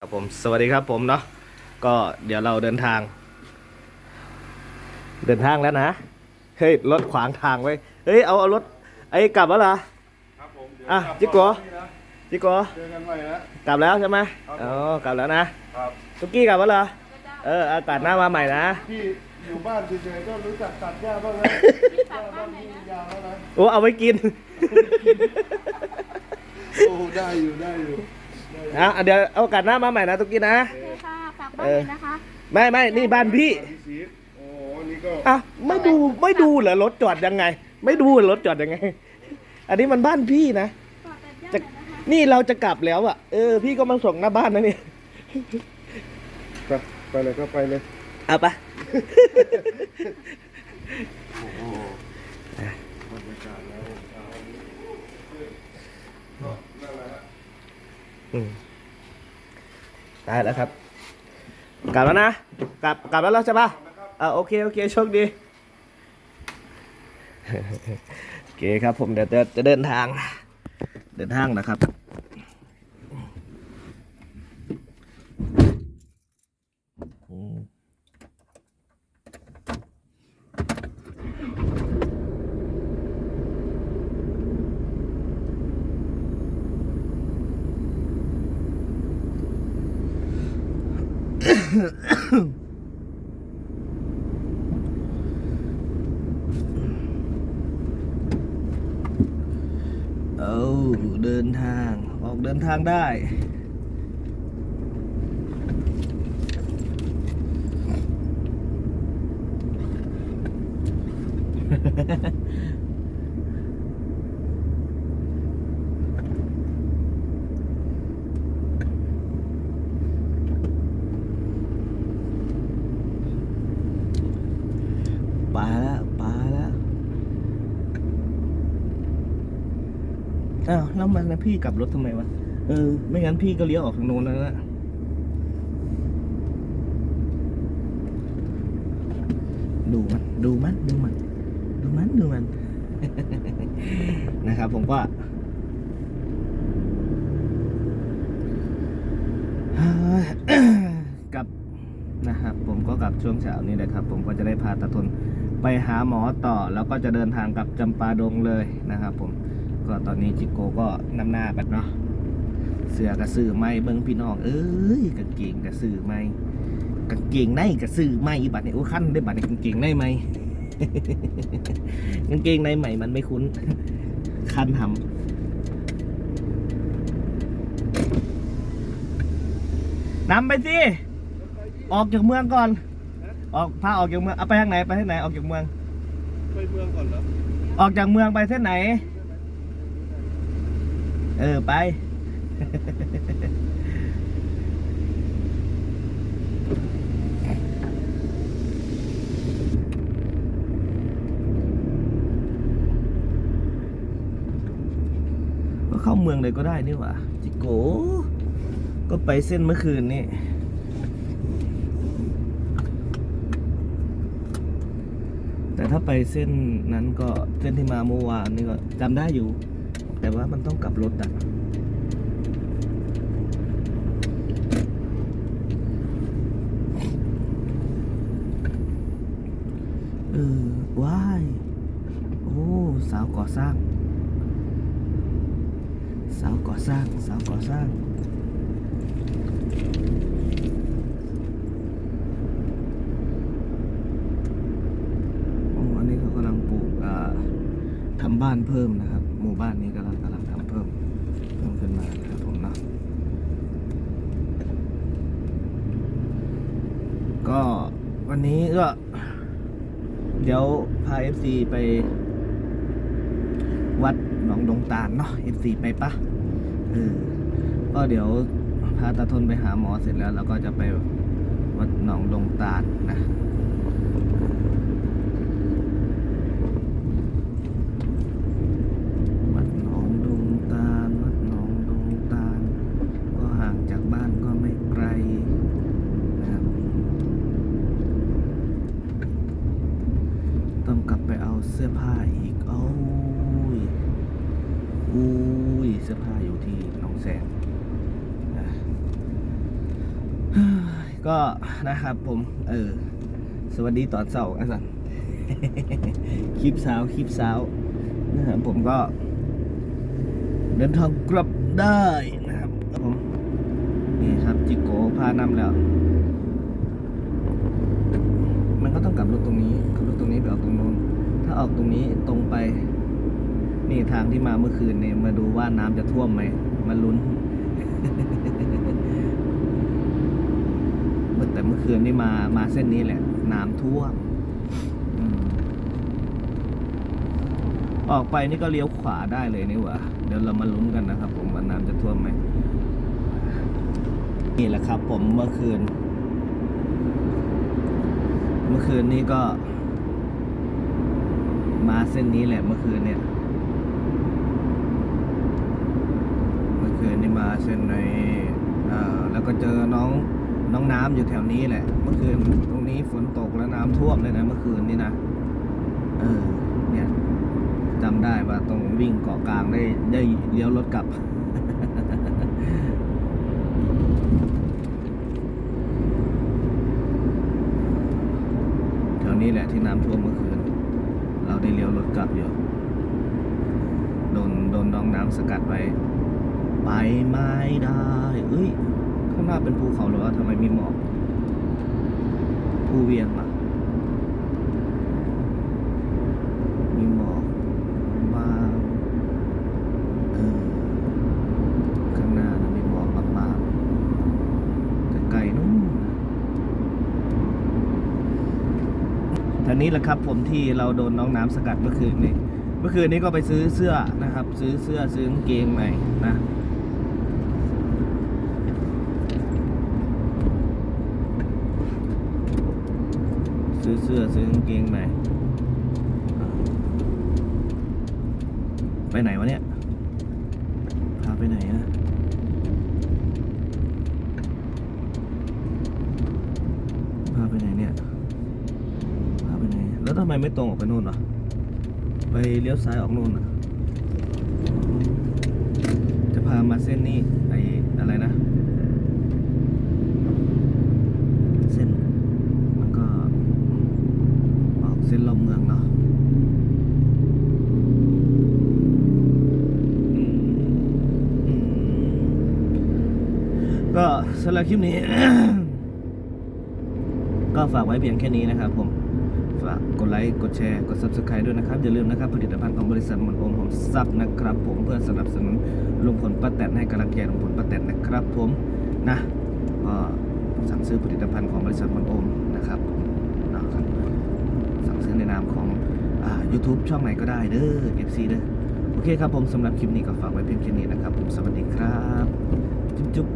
ครับผมสวัสดีครับผมเนาะก็เดี๋ยวเราเดินทาง เดินทางแล้วนะเฮ้ยรถขวางทางไว้เฮ้ยเอาเอารถไอ้กลับแล้วเหรอครับผมเดี๋ยวอะกลับจิ๊กโกรอบนี้นะจิโกเจอกันใหม่นะกลับแล้วใช่ไหมครับผมอ๋อกลับแล้วนะครับตุกกี้กลับแล้วเหรอเอออากาศหน้ามาใหม่นะพี่อยู่บ้านเฉยๆก็รู้จักตัดหญ้าบ้างนะหญ้าบ้านพี่ยาวแล้วนะโอ้เอาไว้กินโอ้ได้อยู่ได้อยู่ ได้อยู่อะเดี๋ยวเอาโอกาสหน้ามาใหม่นะตุกกี้นะ โอเคค่ะฝากบ้านเลยนะคะไม่ไม่นี่บ้านพี่พี่ซีดโอ้อันนี้ก็อะไม่ดูไม่ดูเหรอรถจอดยังไง ไม่ดูเหรอรถจอดยังไง อันนี้มันบ้านพี่นะฝากแต่ย่าจะหน่อยนะคะนี่เราจะกลับแล้วอะเออพี่ก็มาส่งหน้าบ้านนะเนี่ยไปไปเลยก็ไปเลยเอาปะโอ้โหบรรยากาศแล้วเช้านี้ก็นั่นแหละฮะ อืมได้แล้วครับ กลับแล้วนะ กลับกลับแล้วแล้วใช่ปะอ่าโอเค โอเค โชคดี โอเคครับผมเดี๋ยวจะจะเดินทาง เดินทางนะครับอืม เอาเดินทางออกเดินทางได้ ไปแล้วไปแล้วอ้าวแล้วมันนะพี่กลับรถทำไมวะ เออ ไม่งั้นพี่ก็เลี้ยวออกทางโน้นแล้วนะดูมัน ดูมัน ดูมัน ดูมัน ดูมัน นะครับผมก็กลับนะครับ ผมก็กลับช่วงเช้านี้แหละครับ ผมก็จะได้พาตาทน ไปหาหมอต่อแล้วก็จะเดินทางกลับจำปาดงเลยนะครับ ผมก็ตอนนี้จิโกก็นำหน้าไปเนาะเสือกระสือไม่เบิ้งพี่น้องเอ้ยกางเกงกระสือไม่กางเกงในกระสือไม่บัดนี้โอ้ขั้นได้บัดนี้กางเกงในไหมกางเกงในใหม่มันไม่คุ้นคันทำนำไปสิ ออกจากเมืองก่อน ออกพาออกจากเมืองเอาไปทางไหนไปทางไหนออกจากเมือง ไปเมืองก่อนเหรอออกจากเมืองไปเส้นไหน เออไป ก็เข้าเมืองเลยก็ได้นี่หว่าจิโก ก็ไปเส้นเมื่อคืนนี่ แต่ถ้าไปเส้นนั้นก็เส้นที่มาเมื่อวานนี่ก็จำได้อยู่ แต่ว่ามันต้องกลับรถอะเออว้ายโอ้ สาวก่อสร้าง สาวก่อสร้าง สาวก่อสร้าง โอ้อันนี้เขากำลังปลูกอ่า ทำบ้านเพิ่มนะครับ หมู่บ้านนี้กำลังกำลังทำเพิ่มเพิ่มขึ้นมานครับผมเนาะก็วันนี้ก็ เดี๋ยวพา FC ไป วัดหนองดงตาลเนาะ FC ไปปะเออก็เดี๋ยวพาตาทนไปหาหมอเสร็จแล้วเราก็จะไปวัดหนองดงตาลนะ วัดหนองดงตาล วัดหนองดงตาล ก็ห่างจากบ้านก็ไม่ไกลนะครับ ต้องกลับไปเอาเสื้อผ้าอีกโอ้ยอุ้ย เสื้อผ้าอยู่ที่หนองแสงนะก็นะครับผม เออ สวัสดีตอนเสาร์อาจารย์คลิปเช้าคลิปเช้านะครับผมก็ เดินทางกลับได้นะครับครับผมนี่ครับจิโกพานำแล้ว มันก็ต้องกลับรถตรงนี้ขับรถตรงนี้ไปออกตรงโน้นถ้าออกตรงนี้ตรงไป นี่ทางที่มาเมื่อคืนนี่มาดูว่าน้ำจะท่วมไหมมาลุ้น แต่เมื่อคืนนี่มามาเส้นนี้แหละ น้ำท่วมอออกไปนี่ก็เลี้ยวขวาได้เลยนี่หว่า เดี๋ยวเรามาลุ้นกันนะครับ ผมว่าน้ำจะท่วมไหมนี่แหละครับ ผมเมื่อคืน เมื่อคืนนี้ก็ มาเส้นนี้แหละเมื่อคืนเนี่ย เมื่อคืนนี่มา เส้นในเอ่อแล้วก็เจอน้องน้องน้ำอยู่แถวนี้แหละ เมื่อคืนตรงนี้ฝนตกแล้วน้ำท่วมเลยนะเมื่อคืนนี่นะเออเนี่ยจำได้ว่าตรงวิ่งเกาะกลางได้ได้เลี้ยวรถกลับแถวนี้แหละที่น้ำท่วมเมื่อคืน เราได้เลี้ยวรถกลับอยู่โดนโดนน้องน้ำสกัดไว้ ไปไม่ได้ เอ้ย ข้างหน้าเป็นภูเขาหรือว่าทำไมมีหมอกภูเวียงอะมีหมอกบางเออข้างหน้ามีหมอกบางๆแต่ไกลนู่นนะทานี้แหละครับผมที่เราโดนน้องน้ำสกัดเมื่อคืนนี้เมื่อคืนนี้ก็ไปซื้อเสื้อนะครับ ซื้อเสื้อซื้อกางเกงใหม่นะ ซื้อเสื้อซื้อกางเกงใหม่ไปไหนวะเนี่ย พาไปไหนอะพาไปไหนเนี่ย พาไปไหน แล้วทำไมไม่ตรงออกไปโน่นวะไปเลี้ยวซ้ายออกโน่นอะจะพามาเส้นนี้ไอ้อะไรนะ เส้นมันก็ออกเส้นรอบเมืองเนาะอืมอืมก็ สำหรับคลิปนี้ ก็ฝากไว้เพียงแค่นี้นะครับผม ฝากกดไลค์ กดแชร์ กด subscribe ด้วยนะครับ อย่าลืมนะครับผลิตภัณฑ์ของบริษัทมนโอมผมซับนะครับ ผมเพื่อสนับสนุนลุงพลป้าแตนให้กำลังใจลุงพลป้าแตนนะครับ ผมนะก็สั่งซื้อผลิตภัณฑ์ของบริษัทมนโอมนะครับผมนะครับสั่งซื้อในนามของอ่า YouTube ช่องไหนก็ได้เด้อ FC เด้อโอเคครับผมสำหรับคลิปนี้ก็ฝากไว้เพียงแค่นี้นะครับผมสวัสดีครับ จุ๊บ